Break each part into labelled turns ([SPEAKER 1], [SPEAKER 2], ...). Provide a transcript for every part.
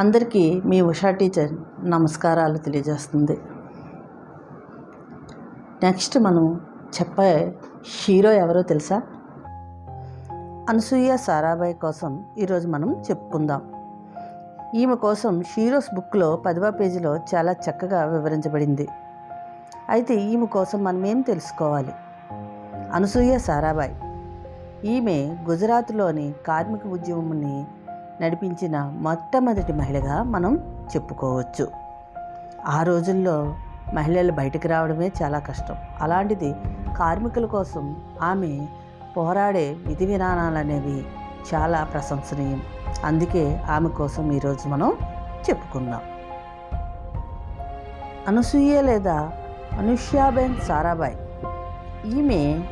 [SPEAKER 1] అందరికీ మీ ఉషా టీచర్ నమస్కారాలు తెలియజేస్తుంది. నెక్స్ట్ మనం చెప్పే హీరో ఎవరో తెలుసా? అనసూయ సారాభాయ్ కోసం ఈరోజు మనం చెప్పుకుందాం. ఈమె కోసం హీరోస్ బుక్లో పదవ పేజీలో చాలా చక్కగా వివరించబడింది. అయితే ఈమె కోసం మనం ఏం తెలుసుకోవాలి? అనసూయ సారాభాయ్ ఈమె గుజరాత్లోని కార్మిక ఉద్యమంని నడిపించిన మొట్టమొదటి మహిళగా మనం చెప్పుకోవచ్చు. ఆ రోజుల్లో మహిళలు బయటకు రావడమే చాలా కష్టం. అలాంటిది కార్మికుల కోసం ఆమె పోరాడే విధి విధానాలు అనేవి చాలా ప్రశంసనీయం. అందుకే ఆమె కోసం ఈరోజు మనం చెప్పుకుందాం. అనసూయ లేదా అనుష్యాబెన్ సారాబాయ్ ఈమె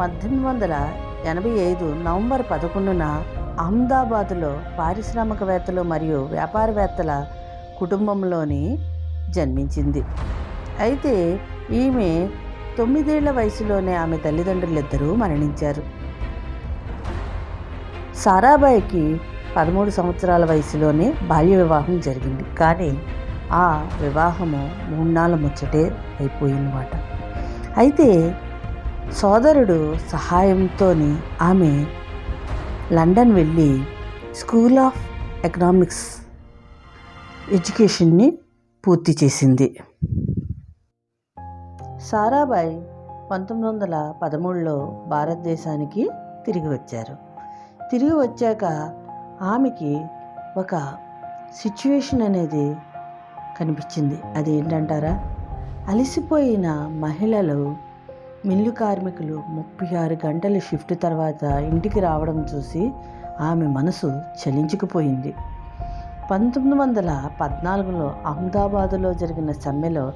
[SPEAKER 1] పద్దెనిమిది వందల ఎనభై ఐదు నవంబర్ పదకొండున అహ్మదాబాదులో పారిశ్రామికవేత్తలు మరియు వ్యాపారవేత్తల కుటుంబంలోని జన్మించింది. అయితే ఈమె తొమ్మిదేళ్ళ వయసులోనే ఆమె తల్లిదండ్రులిద్దరూ మరణించారు. సారాబాయికి పదమూడు సంవత్సరాల వయసులోనే బాల్య వివాహం జరిగింది. కానీ ఆ వివాహము మూడు ముచ్చటే అయిపోయిందన్నమాట. అయితే సోదరుడు సహాయంతో ఆమె లండన్ వెళ్ళి స్కూల్ ఆఫ్ ఎకనామిక్స్ ఎడ్యుకేషన్ని పూర్తి చేసింది. సారాభాయ్ పంతొమ్మిది వందల పదమూడులో భారతదేశానికి తిరిగి వచ్చారు. తిరిగి వచ్చాక ఆమెకి ఒక సిచ్యువేషన్ అనేది కనిపించింది. అది ఏంటంటారా అలసిపోయిన మహిళలు మిల్లు కార్మికులు ముప్పై ఆరు గంటల షిఫ్ట్ తర్వాత ఇంటికి రావడం చూసి ఆమె మనసు చలించుకుపోయింది. పంతొమ్మిది వందల పద్నాలుగులో అహ్మదాబాదులో జరిగిన సమ్మెలో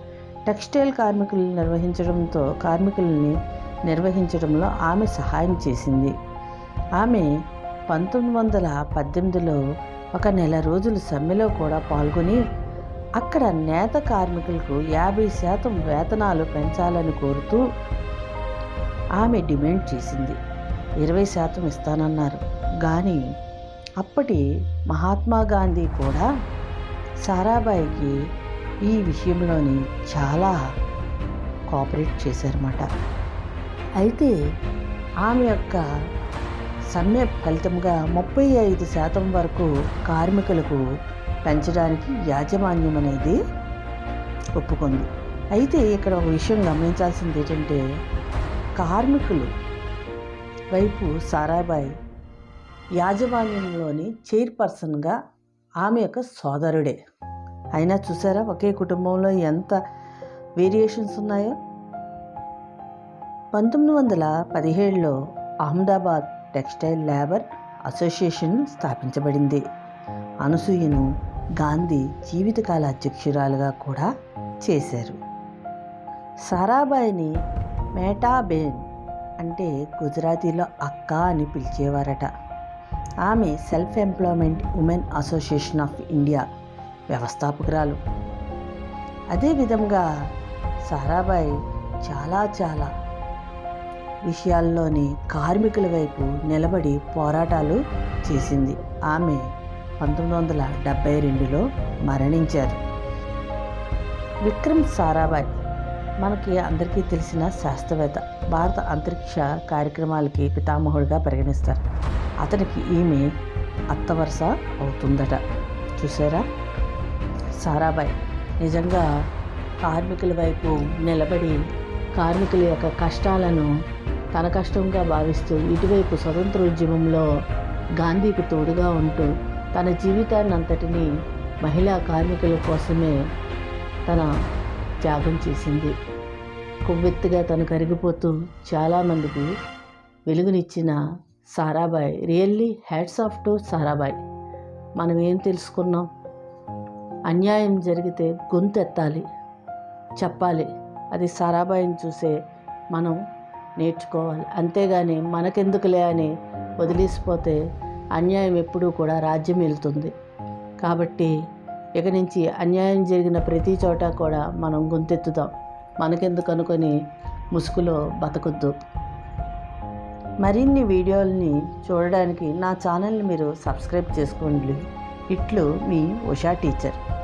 [SPEAKER 1] టెక్స్టైల్ కార్మికులు నిర్వహించడంతో కార్మికుల్ని నిర్వహించడంలో ఆమె సహాయం చేసింది. ఆమె పంతొమ్మిది వందల పద్దెనిమిదిలో ఒక నెల రోజులు సమ్మెలో కూడా పాల్గొని అక్కడ నేత కార్మికులకు యాభై శాతం వేతనాలు పెంచాలని కోరుతూ ఆమె డిమాండ్ చేసింది. ఇరవై శాతం ఇస్తానన్నారు. కానీ అప్పటి మహాత్మా గాంధీ కూడా సారాబాయికి ఈ విషయంలోని చాలా కోఆపరేట్ చేశారన్నమాట. అయితే ఆమె యొక్క సమ్మె ఫలితంగా ముప్పై ఐదు శాతం వరకు కార్మికులకు పెంచడానికి యాజమాన్యం అనేది ఒప్పుకుంది. అయితే ఇక్కడ ఒక విషయం గమనించాల్సింది ఏంటంటే కార్మికులు వైపు సారాభాయ్ యాజమాన్యంలోని చైర్పర్సన్గా ఆమె యొక్క సోదరుడే. అయినా చూసారా ఒకే కుటుంబంలో ఎంత వేరియేషన్స్ ఉన్నాయో? పంతొమ్మిది వందల పదిహేడులో అహ్మదాబాద్ టెక్స్టైల్ లేబర్ అసోసియేషన్ స్థాపించబడింది. అనసూయను గాంధీ జీవితకాల అధ్యక్షురాలుగా కూడా చేశారు. సారాబాయిని మేటాబేన్ అంటే గుజరాతీలో అక్క అని పిలిచేవారట. ఆమె Self Employment Women Association of India వ్యవస్థాపకురాలు. అదేవిధంగా సారాబాయి చాలా చాలా విషయాల్లోని కార్మికుల వైపు నిలబడి పోరాటాలు చేసింది. ఆమె పంతొమ్మిది వందల డెబ్భై రెండులో మరణించారు. విక్రమ్ సారాభాయ్ మనకి అందరికీ తెలిసిన శాస్త్రవేత్త భారత అంతరిక్ష కార్యక్రమాలకి పితామహుడిగా పరిగణిస్తారు. అతనికి ఈమె అత్తవరస అవుతుందట. చూసారా సారాబాయ్ నిజంగా కార్మికుల వైపు నిలబడి కార్మికుల యొక్క కష్టాలను తన కష్టంగా భావిస్తూ ఇటువైపు స్వతంత్ర ఉద్యమంలో గాంధీకి తోడుగా ఉంటూ తన జీవితాన్ని అంతటిని మహిళా కార్మికుల కోసమే తన త్యాగం చేసింది. కొవ్వెత్తుగా తను కరిగిపోతూ చాలామందికి వెలుగునిచ్చిన Sarabhai really hats off to Sarabhai మనం ఏం తెలుసుకున్నాం? అన్యాయం జరిగితే గొంతెత్తాలి చెప్పాలి. అది సారాబాయిని చూసే మనం నేర్చుకోవాలి. అంతేగాని మనకెందుకులే అని వదిలేసిపోతే అన్యాయం ఎప్పుడూ కూడా రాజ్యం వెళ్తుంది కాబట్టి ఇక నుంచి అన్యాయం జరిగిన ప్రతి చోట కూడా మనం గొంతెత్తుదాం మనకెందుకు అనుకొని ముసుగులో బతకొద్దు. మరిన్ని వీడియోల్ని చూడడానికి నా ఛానల్ని మీరు సబ్స్క్రైబ్ చేసుకోండి. ఇట్లు మీ ఉషా టీచర్.